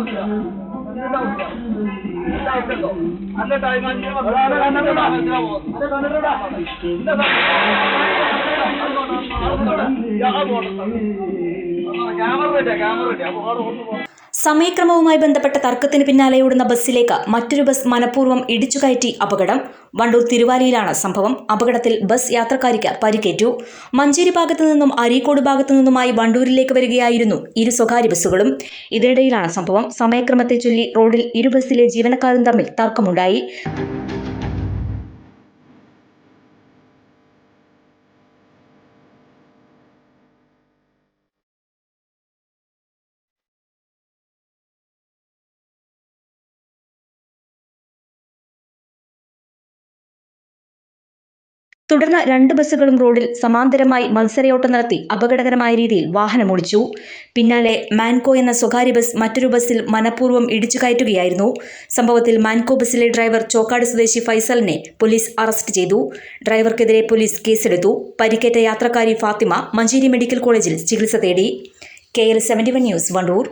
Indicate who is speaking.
Speaker 1: ഉണ്ടാവില്ല അല്ല camera camera അപ്പൊ അവിടെ ഒന്ന്
Speaker 2: സമയക്രമവുമായി ബന്ധപ്പെട്ട തർക്കത്തിന് പിന്നാലെ ഓടുന്ന ബസ്സിലേക്ക് മറ്റൊരു ബസ് മനഃപൂർവം ഇടിച്ചുകയറ്റി അപകടം. വണ്ടൂർ തിരുവാലിയിലാണ് സംഭവം. അപകടത്തിൽ ബസ് യാത്രക്കാരിക്ക് പരിക്കേറ്റു. മഞ്ചേരി ഭാഗത്തു നിന്നും അരീക്കോട് ഭാഗത്തു നിന്നുമായി വണ്ടൂരിലേക്ക് വരികയായിരുന്നു ഇരു സ്വകാര്യ ബസ്സുകളും. ഇതിനിടയിലാണ് സംഭവം. സമയക്രമത്തെ ചൊല്ലി റോഡിൽ ഇരു ബസ്സിലെ ജീവനക്കാരും തമ്മിൽ തർക്കമുണ്ടായി. തുടർന്ന് രണ്ട് ബസ്സുകളും റോഡിൽ സമാന്തരമായി മത്സരയോട്ടം നടത്തി അപകടകരമായ രീതിയിൽ വാഹനം വാഹനമോടിച്ചു. പിന്നാലെ മാൻകോ എന്ന സ്വകാര്യ ബസ് മറ്റൊരു ബസ്സിൽ മനഃപൂർവം ഇടിച്ചു കയറ്റുകയായിരുന്നു. സംഭവത്തിൽ മാൻകോ ബസ്സിലെ ഡ്രൈവർ ചോക്കാട് സ്വദേശി ഫൈസലിനെ പോലീസ് അറസ്റ്റ് ചെയ്തു. ഡ്രൈവർക്കെതിരെ പോലീസ് കേസെടുത്തു. പരിക്കേറ്റ യാത്രക്കാരി ഫാത്തിമ മഞ്ചേരി മെഡിക്കൽ കോളേജിൽ ചികിത്സ തേടി. K L seventy one news Wandoor.